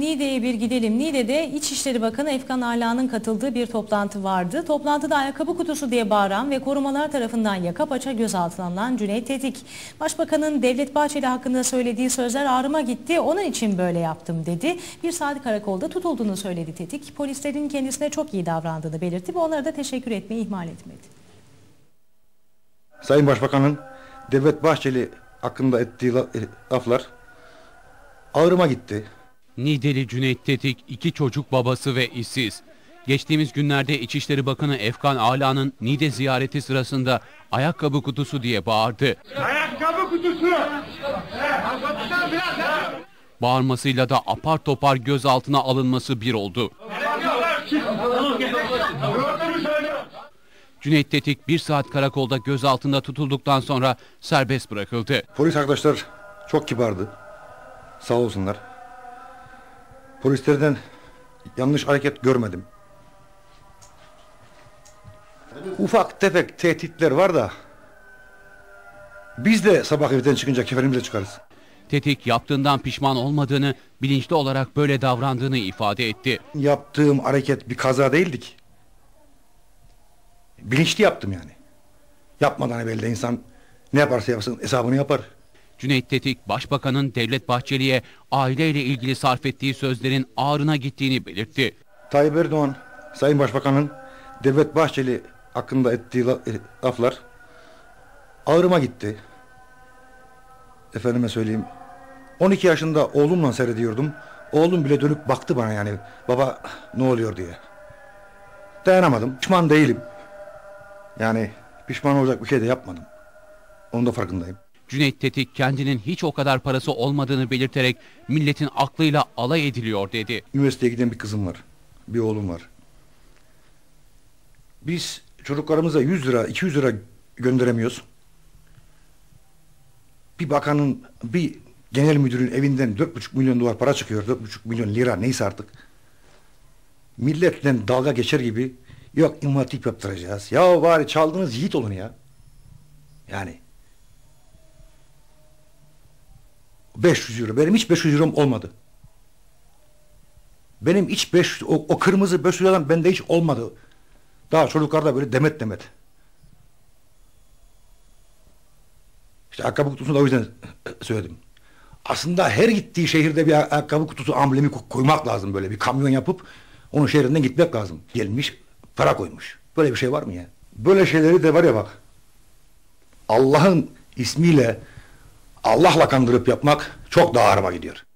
Niğde'ye bir gidelim. Niğde'de İçişleri Bakanı Efkan Ala'nın katıldığı bir toplantı vardı. Toplantıda ayakkabı kutusu diye bağıran ve korumalar tarafından yaka paça gözaltına alınan Cüneyt Tetik. Başbakanın Devlet Bahçeli hakkında söylediği sözler ağrıma gitti. Onun için böyle yaptım dedi. Bir saat karakolda tutulduğunu söyledi Tetik. Polislerin kendisine çok iyi davrandığını belirtti ve onlara da teşekkür etmeyi ihmal etmedi. Sayın Başbakan'ın Devlet Bahçeli hakkında ettiği e, laflar ağrıma gitti. Niğdeli Cüneyt Tetik iki çocuk babası ve işsiz. Geçtiğimiz günlerde İçişleri Bakanı Efkan Ala'nın Niğde ziyareti sırasında ayakkabı kutusu diye bağırdı. Ayakkabı kutusu. Bağırmasıyla da apar topar gözaltına alınması bir oldu. Cüneyt Tetik bir saat karakolda gözaltında tutulduktan sonra serbest bırakıldı. Polis arkadaşlar çok kibardı. Sağ olsunlar. Polislerden yanlış hareket görmedim. Ufak tefek tehditler var da biz de sabah evden çıkınca kefenimize çıkarız. Tetik yaptığından pişman olmadığını, bilinçli olarak böyle davrandığını ifade etti. Yaptığım hareket bir kaza değildi ki. Bilinçli yaptım yani. Yapmadan evvel de insan ne yaparsa yapsın hesabını yapar. Cüneyt Tetik, Başbakanın Devlet Bahçeli'ye aileyle ilgili sarf ettiği sözlerin ağrına gittiğini belirtti. Tayyip Erdoğan, Sayın Başbakan'ın Devlet Bahçeli hakkında ettiği e, laflar ağrıma gitti. Efendime söyleyeyim. 12 yaşında oğlumla seyrediyordum. Oğlum bile dönüp baktı bana yani. Baba ne oluyor diye. Dayanamadım. Pişman değilim. Yani pişman olacak bir şey de yapmadım. Onun da farkındayım. Cüneyt Tetik kendinin hiç o kadar parası olmadığını belirterek milletin aklıyla alay ediliyor dedi. Üniversiteye giden bir kızım var. Bir oğlum var. Biz çocuklarımıza 100 lira, 200 lira gönderemiyoruz. Bir bakanın, bir genel müdürün evinden 4,5 milyon dolar para çıkıyor. 4,5 milyon lira neyse artık. Milletle dalga geçer gibi yok imam yaptıracağız. Ya bari çaldığınız yiğit olun ya. Yani 500 euro. Benim hiç 500 eurom olmadı. Benim hiç 500, o, o kırmızı 500 liradan bende hiç olmadı. Daha çocuklarda böyle demet demet. İşte ayakkabı kutusunu da o yüzden söyledim. Aslında her gittiği şehirde bir ayakkabı kutusu amblemi ko- koymak lazım böyle. Bir kamyon yapıp onun şehrinden gitmek lazım. Gelmiş para koymuş. Böyle bir şey var mı ya? Böyle şeyleri de var ya bak. Allah'ın ismiyle Allah'la kandırıp yapmak çok daha ağrıma gidiyor.